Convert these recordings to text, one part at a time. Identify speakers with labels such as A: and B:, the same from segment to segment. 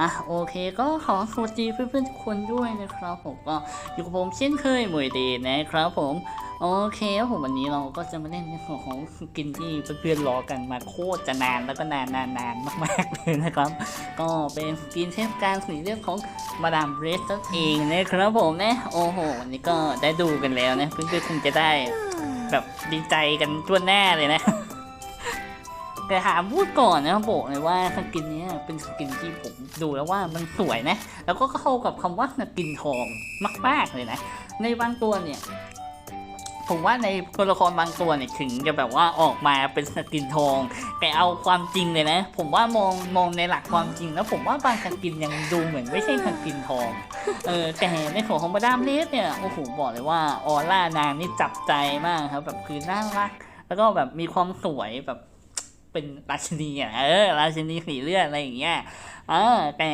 A: อะโอเคก็ขอสวัสดีเพื่อนๆทุกคนด้วยนะครับ ผมก็อยู่กับผมเช่นเคยมวยเดย์นะครับผมโอเคครับผมวันนี้เราก็จะมาเล่นในส่วนของกินที่เพื่อนๆรอกันมาโคตรจะนานแล้วก็นานนานนานมากๆเลยนะครับ ก็เป็นกินเทศกาลสีเรื่องของมาดามเรสนั่นเองนะครับผมนะโอ้โหวันนี้ก็ได้ดูกันแล้วนะเพื่อนๆคงจะได้แบบดีใจกันทั่วหน้าเลยนะ แต่ถามพูดก่อนนะครับบอกเลยว่าสกินนี้เป็นสกินที่ผมดูแล้วว่ามันสวยนะ แล้วก็เข้ากับคำว่าสกินทองมากๆเลยนะ ในบางตัวเนี่ย ผมว่าในตัวละครบางตัวเนี่ยถึงจะแบบว่าออกมาเป็นสกินทอง แต่เอาความจริงเลยนะ ผมว่ามองมองในหลักความจริงแล้วผมว่าบางสกินยังดูเหมือนไม่ใช่สกินทอง เออแต่ในส่วนของมาดามเลสเนี่ยโอ้โหบอกเลยว่าออร่านางนี่จับใจมากครับ แบบคือน่ารักแล้วก็แบบมีความสวยแบบ เป็นราชินีอะเออราชินีสีเลือดอะไรอย่างเงี้ยเออแต่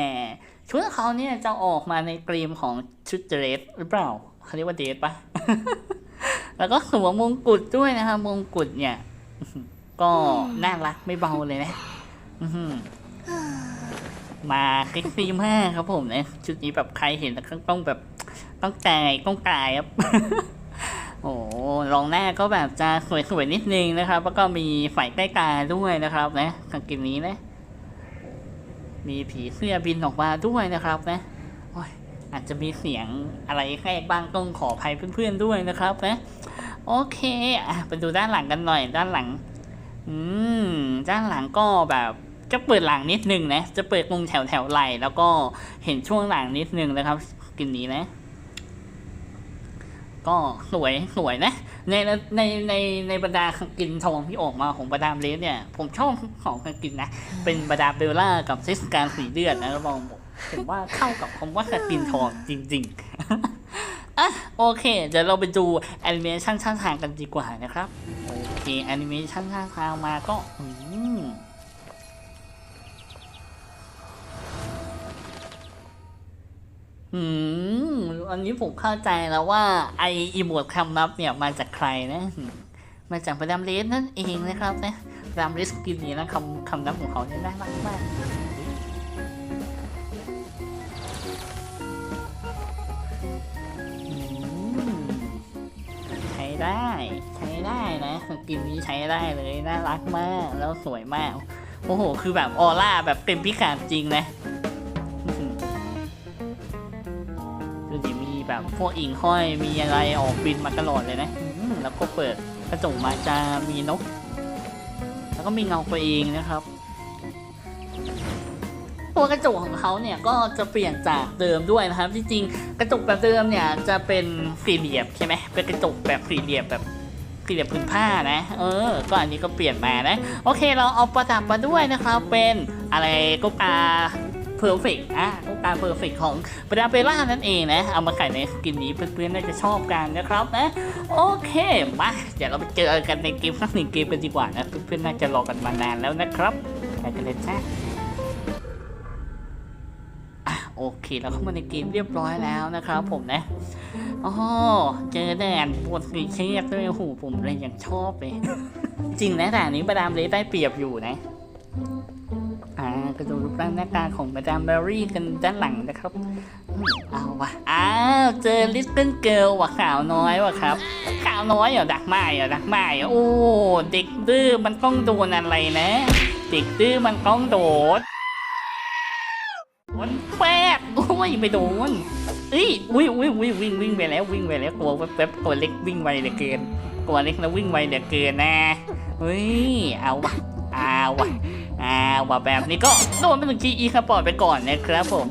A: ชุดเขาเนี่ยจะออกมาในกรีมของชุดเดรสหรือเปล่าเขาเรียกว่าเดรสปะแล้วก็สวมมงกุฎด้วยนะคะมงกุฎเนี่ย ก็น่ารักไม่เบาเลยนะมาเซ็กซี่มากครับผมเนี่ยชุดนี้แบบใครเห็นแล้วต้องแบบต้องกายต้องกายครับ โอ้รองหน้าก็แบบจะสวยๆนิดนึงนะครับ แล้วก็มีไฟใต้ตาด้วยนะครับนะกางเกงนี้นะ มีผีเสื้อบินออกมาด้วยนะครับนะออาจจะมีเสียงอะไรแค่บ้างต้องขออภัยเพื่อนๆด้วยนะครับนะโอเคอะไปดูด้านหลังกันหน่อย ด้านหลัง อืม ด้านหลังก็แบบจะเปิดหลังนิดนึงนะ จะเปิดตรงแถวแถวๆไหล่แล้วก็เห็นช่วงหลังนิดนึงนะครับกลินนี้นะ ก็สวยสวยนะ ในในในในบรรดากินทองที่ออกมาของบรรดาเลสเนี่ย ผมชอบของกินนะ เป็นบรรดาเบลล่ากับเซสการสีเลือดนะแล้วมองผมว่าเข้ากับคำว่าสกินทองจริง ๆอะโอเค เดี๋ยวเราไปดูแอนิเมชันช่างทางกันดีกว่านะครับโอเคแอนิเมชันช่างทางมาก็อืมอืม อันนี้ผมเข้าใจแล้วว่าไออีโมดคำนับเนี่ยมาจากใครนะ มาจากประดามเลสนั่นเองนะครับนะประดามเลสกินนี่นะคำคำนับของเขาเนี่ยน่ารักมากใช้ได้ ใช้ได้นะสกินนี้ใช้ได้เลยน่ารักมากแล้วสวยมาก โอ้โห คือแบบออร่าแบบเต็มพิกัดจริงนะ พวกอิงห้อยมีอะไรออกบินมาตลอดเลยนะอื้อหือแล้วก็เปิดกระจกมาจะมีนก แล้วก็มีเงาตัวเองนะครับ ตัวกระจกของเขาเนี่ยก็จะเปลี่ยนจากเดิมด้วยนะครับ จริงๆกระจกแบบเดิมเนี่ยจะเป็นสี่เหลี่ยมใช่ไหมเป็นกระจกแบบสี่เหลี่ยมแบบสี่เหลี่ยมพื้นผ้านะ เออ ก็อันนี้ก็เปลี่ยนมานะ โอเค เราเอาประดับมาด้วยนะครับ เป็นอะไรก็กา เพอร์เฟกอะก็กาเพอร์เฟกของประดาเปล่านั่นเองนะ เอามาขายในสกินนี้เพื่อนๆน่าจะชอบกันนะครับนะ โอเค มา เดี๋ยวเราไปเจอกันในเกมสักหนึ่งเกมกันดีกว่านะ เพื่อนๆน่าจะรอกันมานานแล้วนะครับไปกันเลยจ้าอะโอเคเราเข้ามาในเกมเรียบร้อยแล้วนะครับผมนะอ๋อเจอแดนปวดสีเครียดด้วยโอ้โหผมเลยยังชอบเลย จริงนะแต่อันนี้มาดามเลสได้เปรียบอยู่นะ อ่าก็ดูรูปร่างหน้าตาของมาดามแบรี่กันด้านหลังนะครับเอาวะอ้าวเจอลิตเติ้ลเกิลว่ะขาวน้อยว่ะครับ ขาวน้อยเหรอดักไม้เหรอดักไม้เหรอโอ้เด็กดื้อมันต้องโดนอะไรนะ เด็กดื้อมันต้องโดนโดนแป๊บโอ้ยไม่โดนเอ้ยอุ้ยอุ้ยอุ้ยวิ่งวิ่งไปแล้ววิ่งไปแล้วตัวแป๊บๆตัวเล็กวิ่งไวเหลือเกินตัวเล็กแล้ววิ่งไวเหลือเกินนะเฮ้ยเอาวะเอาวะ อาวะแบบนี้ก็โดนไปหนึ่งทีอีคาปอร์ตไปก่อนนะครับผม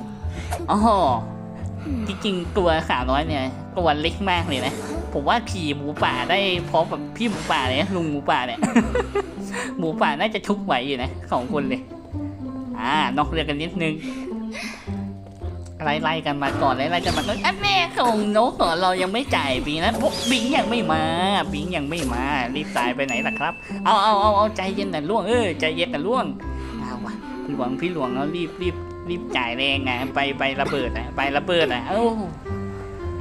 A: อ๋อจริงๆตัวสาวน้อยเนี่ยตัวเล็กมากเลยนะ ผมว่าขี่หมูป่าได้พร้อมกับพี่หมูป่าเลยนะลุงหมูป่าเนี่ยหมูป่าน่าจะชุกไหวอยู่นะสองคนเลย อ่านอกเรื่องกันนิดนึง ไล่ไล่กันมาก่อนไล่ไล่กันมาก่อนอันแม่ของนกก่อนเรายังไม่จ่ายบิงนะบิงยังไม่มาบิงยังไม่มารีบตายไปไหนล่ะครับ เอาเอาเอาเอาใจเย็นแต่ล่วงเออใจเย็นแต่ล่วงเอาวะหลวงพี่หลวงเรารีบรีบรีบจ่ายแรงไงไปไประเบิดนะไประเบิดอะเอ้า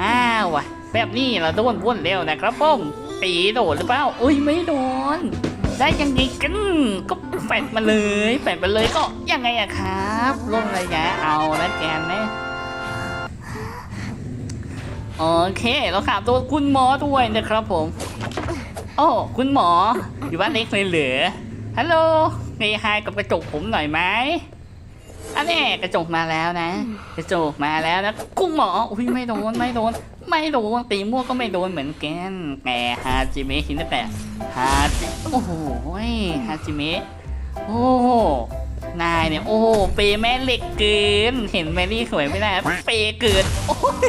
A: อ้าววะแบบนี้เราโดนว่นเร็วนะครับป้อมปีโดดหรือเปล่าอุ้ยไม่โดนได้ยังไงกันก็แปดมาเลยแปดมาเลยก็ยังไงอะครับลดระยะเอานะแกเน้ โอเคเราขาดตัวคุณหมอด้วยนะครับผม โอ้คุณหมออยู่บ้านเล็กเลยเหรอฮัลโหลเฮฮายกับกระจกผมหน่อยไหมอันนี้กระจกมาแล้วนะ กระจกมาแล้วนะคุณหมออุ้ยไม่โดนไม่โดน ไม่โดนตีมั่วก็ไม่โดนเหมือนกันแต่ฮาจิเมะคินแต่ฮาจิโอ้โหฮาจิเมะโอ้นายเนี่ยโอ้เปย์แม่เหล็กเกิน เห็นแมรี่สวยไม่ได้เปย์เกินโอ้ย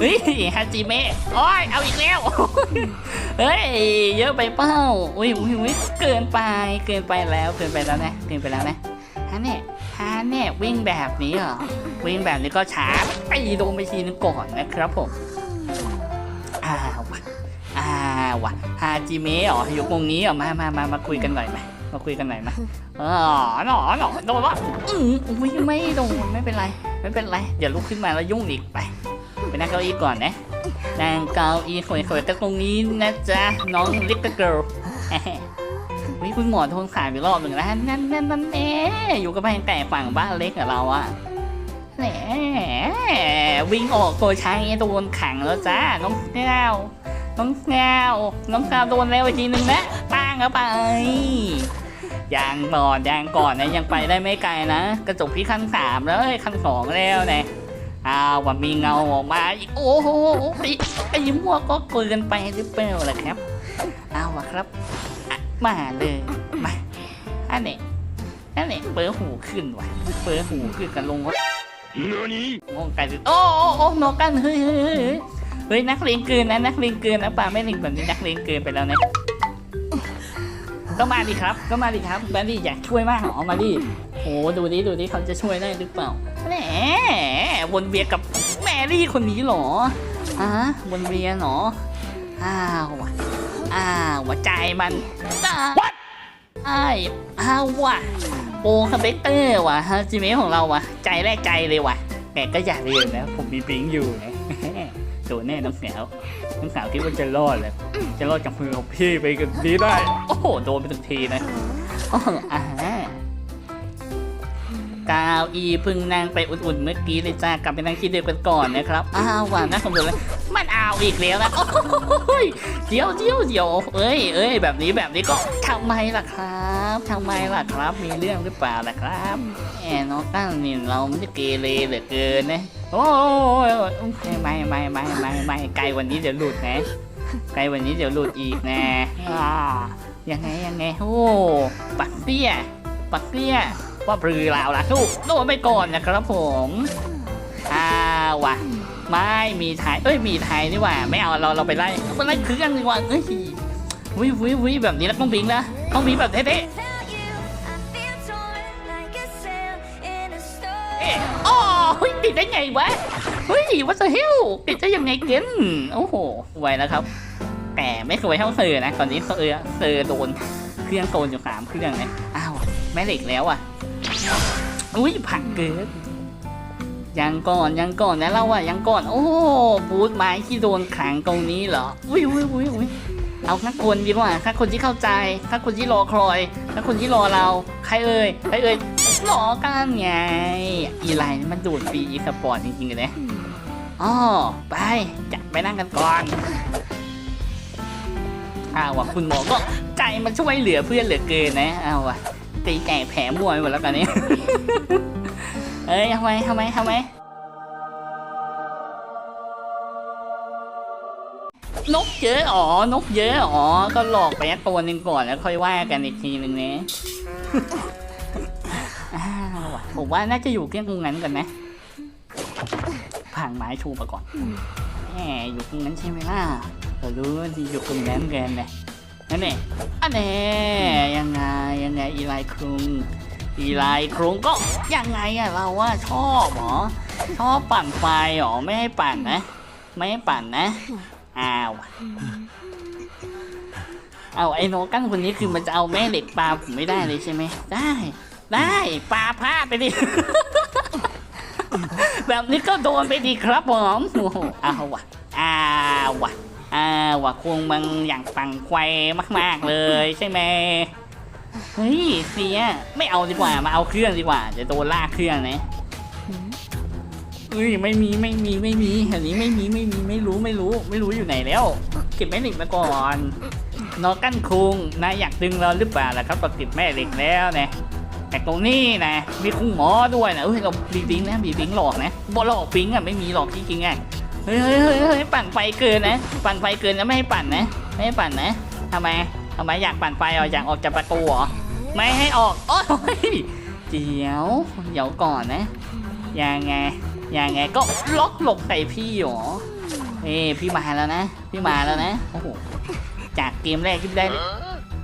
A: เฮ้ยฮาจิเมะโอ้ยเอาอีกแล้วเฮ้ยเยอะไปเปล่าอุ้ยอุ้ยอุ้ยเกินไปเกินไปแล้วเกินไปแล้วนะเกินไปแล้วนะฮะเนี่ยฮะเนี่ยวิ่งแบบนี้เหรอวิ่งแบบนี้ก็ช้าไปโดนไปทีนึงก่อนนะครับผมอ้าวอ้าวฮาจิเมะเหรออยู่ตรงนี้เหรอมามามามาคุยกันหน่อยไหมมาคุยกันหน่อยไหมอ๋อหนอหนอโดนวะอืมอุ้ยไม่โดนไม่เป็นไร ไม่เป็นไร เดี๋ยวลุกขึ้นมาแล้วยุ่งอีกไป นั่งเก้าอี้ก่อนนะนางเกาอีสวยๆกันตรงนี้นะจ๊ะน้องลิ t เกิลวิคุณหมอโทนขายไปรอบหนึ่งแล้วนั่นนั่นนั่นเน่อยู่กับแพงไก่ฝั่งบ้านเล็กกับเราอะแหมวิ่งออกตัวช้างโดนขังแล้วจ้าน้องแก้วน้องแก้วน้องแก้วโดนแล้วอีกทีหนึ่งนะป้งเข้าไปยังก่อนยังก่อนนะยังไปได้ไม่ไกลนะ กระจกที่ขั้นสามแล้วเอ้ขั้นสองแล้วเนี่ย อ้าวว่ามีเงาออกมาอีกโอ้โหไอ้ไอ้มั่วก็เกินไปหรือเปล่าล่ะครับเอาวะครับอะมาเลยมาอันนี้อันนี้เปิดหูขึ้นว่ะเปิดหูขึ้นกันลงรถ
B: 何
A: งงกันโอ้โอ้โอ้นกกันเฮ้ยเฮ้ยเฮ้ยเฮ้ยเฮ้ยนักเลงเกินนะนักเลงเกินนะป่าไม่เลงแบบนี้นักเลงเกินไปแล้วนะก็มาดิครับ ก็มาดิครับแบนดี้อยากช่วยมากเหรอมาดิโอ้ดูดิดูดิเขาจะช่วยได้หรือเปล่าแหม วนเวียนกับแมรี่คนนี้เหรอฮะวนเวียนเหรออ้าวว่ะอ้าวว่ะใจมันจ้าไอ้ายอ้าวว่ะโปรคาเบเตอร์ว่ะฮะจิเมะของเราว่ะ ใจแรกใจเลยว่ะแต่ก็อย่าลืมนะผมมีปิงอยู่นะโดนแน่น้องสาวน้องสาวคิดว่าจะรอดเลยจะรอดจากมือของพี่ไปกันนี้ได้ โอ้โห โดนไปถึงทีนะโอ้โหอ่า ฮะกาวอีเพึ่งนั่งไปอุ่นๆเมื่อกี้เลยจ้ากลับไปนั่งที่เดิมกันก่อนนะครับ อ้าวว่ะนะผมดูเลยมันเอาอีกแล้วนะโอ้ยเดี๋ยวเดี๋ยวเดี๋ยวเอ้ยเอ้ยแบบนี้แบบนี้ก็ทำไมล่ะครับทำไมล่ะครับ มีเรื่องหรือเปล่าล่ะครับแหมน้องตั้งนี่เราไม่ได้เกเรเหลือเกินนะโอ้ยไม่ไม่ไม่ไม่ไม่ไกลวันนี้เดี๋ยวหลุดนะไกลวันนี้เดี๋ยวหลุดอีกนะอ่ายังไงยังไงโอ้ปักเตี้ยปักเตี้ย ว่าปรือลาวล่ะลูกโดนไปก่อนนะครับผมอ้าวว่ะไม่มีไทยเอ้ยมีไทยนี่หว่า ไม่เอาเราเราไปไล่ไปไล่เครื่องดีกว่าเอ้ยวิววิววิแบบนี้แล้วต้องบิงนะต้องบิงแบบเท่ๆ
C: tell you I feel torn like a sail in a storm
A: เอ๊ะอ๋อเฮ้ยติดได้ไงวะเฮ้ยวัตเฮลติดได้ยังไงกันโอ้โหสวยแล้วครับ แต่ไม่สวยเท่าเซอร์นะ ตอนนี้เซอร์เซอร์โดนเครื่องโกนอยู่สามเครื่องนะอ้าวแม่เหล็กแล้วอะ อุ้ยผักเกิดยังก่อนยังก่อนนะเราอะยังก่อน โอ้บูทไม้ที่โดนขังตรงนี้เหรออุ้ยอุ้ยอุ้ยอุ้ยเอาแค่คนดีกว่าแค่คนที่เข้าใจแค่คนที่รอคอยแค่คนที่รอเรา ใครเอ่ยใครเอ่ยรอกันไง อีไลน์มันดูดฟรีอีสปอร์ตจริงๆเลยนะอ๋อไปจะไปนั่งกันก่อนอ้าว่ะคุณหมอก็ใจมันช่วยเหลือเพื่อนเหลือเกินนะอ้าวว่ะ ตีแก่แผลมวยหมดแล้วกันนี้ เอ้ยทำไมทำไมทำไมนกเยอะอ๋อ นกเยอะอ๋อ ก็หลอกไปตัวหนึ่งก่อนแล้วค่อยว่ากันอีกทีหนึ่งนะอ้าวว่ะผมว่าน่าจะอยู่เกี้ยงตรงนั้นกันนะผ่างไม้ชูมาก่อนแหมอยู่ตรงนั้นใช่ไหมล่ะเรารู้ว่าที่อยู่ตรงนั้นกันนะ นั่นเองอันแน่ยังไงยังไงอีไลครุงอีไลครุงก็ยังไงอะเราว่าชอบหรอชอบปั่นไฟหรอไม่ให้ปั่นนะ ไม่ให้ปั่นนะอ้าวเอาไอ้โนกั้งคนนี้คือมันจะเอาแม่เหล็กปลาผมไม่ได้เลยใช่ไหมได้ ได้ปลาพลาไปดิแบบนี้ก็โดนไปดีครับผมอ้โหเอาวะอ้าววะ อ้าววะคงมังอย่างปังไฟมาก ๆ เลยใช่ไหมเฮ้ยเสียไม่เอาดีกว่ามาเอาเครื่องดีกว่าจะโดนลากเครื่องนะเอ้ยไม่มีไม่มีไม่มีอันนี้ไม่มีไม่มีไม่รู้ไม่รู้ ไม่รู้อยู่ไหนแล้ว เก็บแม่เหล็กมาก่อนนอกั้นคุงนายอยากดึงเราหรือเปล่าล่ะครับเราติดแม่เหล็กแล้วนะแต่ตรงนี้นะมีคุงหมอด้วยนะเอ้ยเราบีบิงนะบีบิงหลอกนะบ่หลอกปิงอะไม่มีหลอกจริงๆอะเฮ้ยเฮ้ยเฮ้ยเฮ้ยปั่นไฟเกินนะ ปั่นไฟเกินนะไม่ให้ปั่นนะไม่ให้ปั่นนะทำไมทำไมอยากปั่นไฟเหรออยากออกจากประตูเหรอไม่ให้ออกโอ้ยเดี๋ยวเดี๋ยวก่อนนะยังไงยังไงก็ล็อกหลบใส่พี่หรอเอ้พี่มาแล้วนะ พี่มาแล้วนะโอ้โหจากเกมแรกที่ได้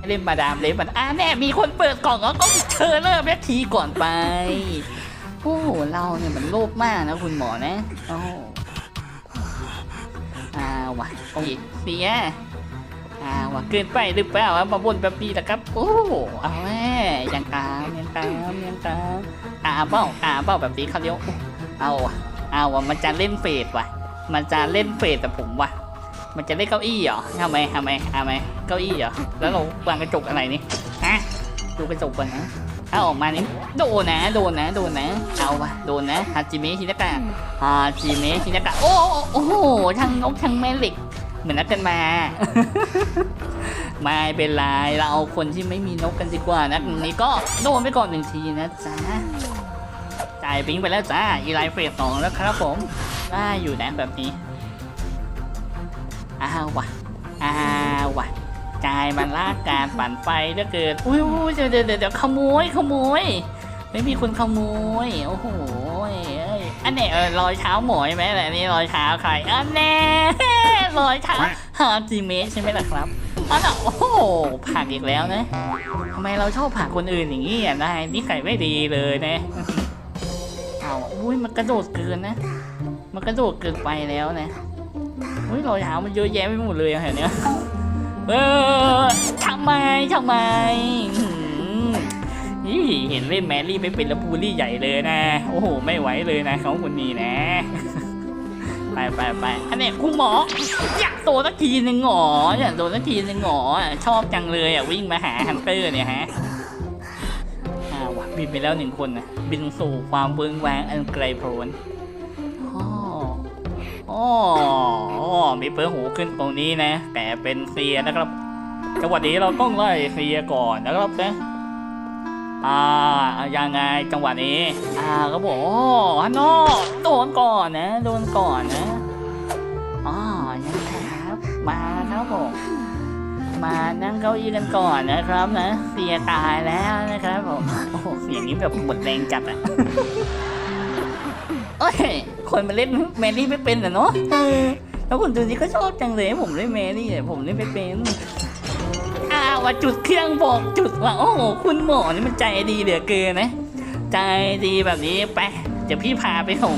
A: เล่นมาดามเลฟมันอะแน่มีคนเปิดกล่องแล้วก็เชิญเริ่มแม่ทีก่อนไปโอ้โหเราเนี่ยมันโลภมากนะคุณหมอนะโอ้ โหอ่าวะโอ้ยเสียอาวะเกินไปหรือเปล่าวะมาบ่นแบบนี้นะครับ โอ้เอาแม่ยังตามยังตามยังตามอาเบ้าอาเบ้าแบบนี้เขาเรียกว่าเอาอะเอาอะมันจะเล่นเฟดวะมันจะเล่นเฟดแต่ผมวะมันจะเล่นเก้าอี้เหรอทำไมทำไมทำไมเก้าอี้เหรอแล้วเราวางกระจกอะไรนี่ฮะดูกระจกก่อนนะ เอาออกมานี่โดนนะ โดนนะ โดนนะ เอาวะโดนนะฮาจิเมะฮินากะฮาจิเมะฮินากะโอ้โอ้โหทั้งนกทั้งแม่เหล็ก เหมือนนัดกันมา ไม่เป็นไร เราเอาคนที่ไม่มีนกกันดีกว่านะตรงนี้ก็โดนไปก่อนหนึ่งทีนะจ๊ะจ่ายปิ๊งไปแล้วจ้า อีไลน์เฟสสองแล้วครับผมได้อยู่นะแบบนี้อ้าวว่ะอ้าวว่ะ จ่ายมันลากการปั่นไฟเหลือเกินอุ้ยเดี๋ยวเดี๋ยวเดี๋ยวขโมยขโมย ไม่มีคนขโมย โอ้โหอันนี้เออรอยเท้าหมอยไหมแต่อันนี้รอยเท้าใครอันแน่รอยเท้าฮาจิเมะใช่ไหมล่ะครับอันน่ะโอ้โหผักอีกแล้วนะทำไมเราชอบผักคนอื่นอย่างนี้อะนายนี่ใครไม่ดีเลยนะเอาอุ้ยมันกระโดดเกินนะ มันกระโดดเกินไปแล้วนะอุ้ยรอยเท้ามันเยอะแยะไปหมดเลยอะแถวเนี้ย เออทำไมทำไมหือนี่เห็นเล่นแมรี่ไม่เป็นแล้วบูลลี่ใหญ่เลยนะ โอ้โห ไม่ไหวเลยนะเขาคนนี้นะ ไปไปไปอันเนี้ยคุณหมอ อยากโดนสักทีหนึ่งหงออยากโดนสักทีหนึ่งหงอชอบจังเลยอะวิ่งมาหาฮันเตอร์เนี่ยฮะอ่าว่ะบินไปแล้วหนึ่งคนนะบินสู่ความเบื้องวางอันไกลโพ้น อ๋อมีเปิดหูขึ้นตรงนี้นะ แต่เป็นเซียนะครับจังหวะนี้เราต้องไล่เซียก่อนนะครับนะอ่ายังไงจังหวะนี้ อ่าก็บอกอ๋อฮันโนโดนก่อนนะ โดนก่อนนะอ๋อยังครับ มาครับผมมานั่งเก้าอี้กันก่อนนะครับนะเสียตายแล้วนะครับผมโอ้โหเสียงนี้แบบหมดแรงจัดอะ อยคนมาเล่นแมรี่ไม่เป็นเหรอเนาะเออแล้วคนดูนี้ก็ชอบจังเลยผมเล่นแมรี่แต่ผมเล่นไม่เป็นอ้าวว่าจุดเครื่องบอกจุดว่าโอ้โหคุณหมอนี่มันใจดีเหลือเกินนะ ใจดีแบบนี้ไปเดี๋ยวพี่พาไปส่ง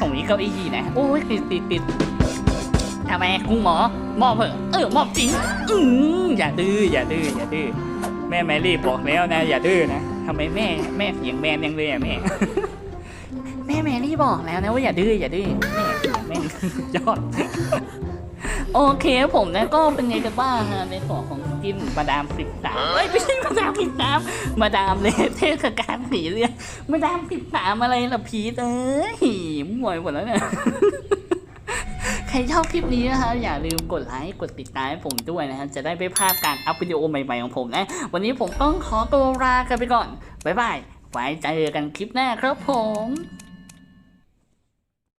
A: ส่งอีกเก้าอี้นะโอ้ยติดติดติดทำไมคุณหมอมอบเหอะเออมอบจริงอืมอย่าดื้ออย่าดื้ออย่าดื้อแม่แมรี่บอกแล้วนะ อย่าดื้อนะทำไมแม่แม่เสียงแมนยังเลยอะแม่ แม่แมรี่บอกแล้วนะว่าอย่าดื้ออย่าดื้อแม่เสียงแม่ยอด โอเคผมนะก็เป็นไงกันบ้างฮะในส่วนของกินมาดามสิบสามไม่ใช่มาดามสิบสามมาดามเลเทศกาลสีเรืองมาดามสิบสามอะไรล่ะพีเอ้ยมั่วไปหมดแล้วเนี่ยใครชอบคลิปนี้นะคะอย่าลืมกดไลค์กดติดตามให้ผมด้วยนะฮะจะได้ไม่พลาดการอัพวิดีโอใหม่ๆของผมนะ วันนี้ผมต้องขอตัวลากันไปก่อน บ๊ายบาย ไว้เจอกันคลิปหน้าครับผม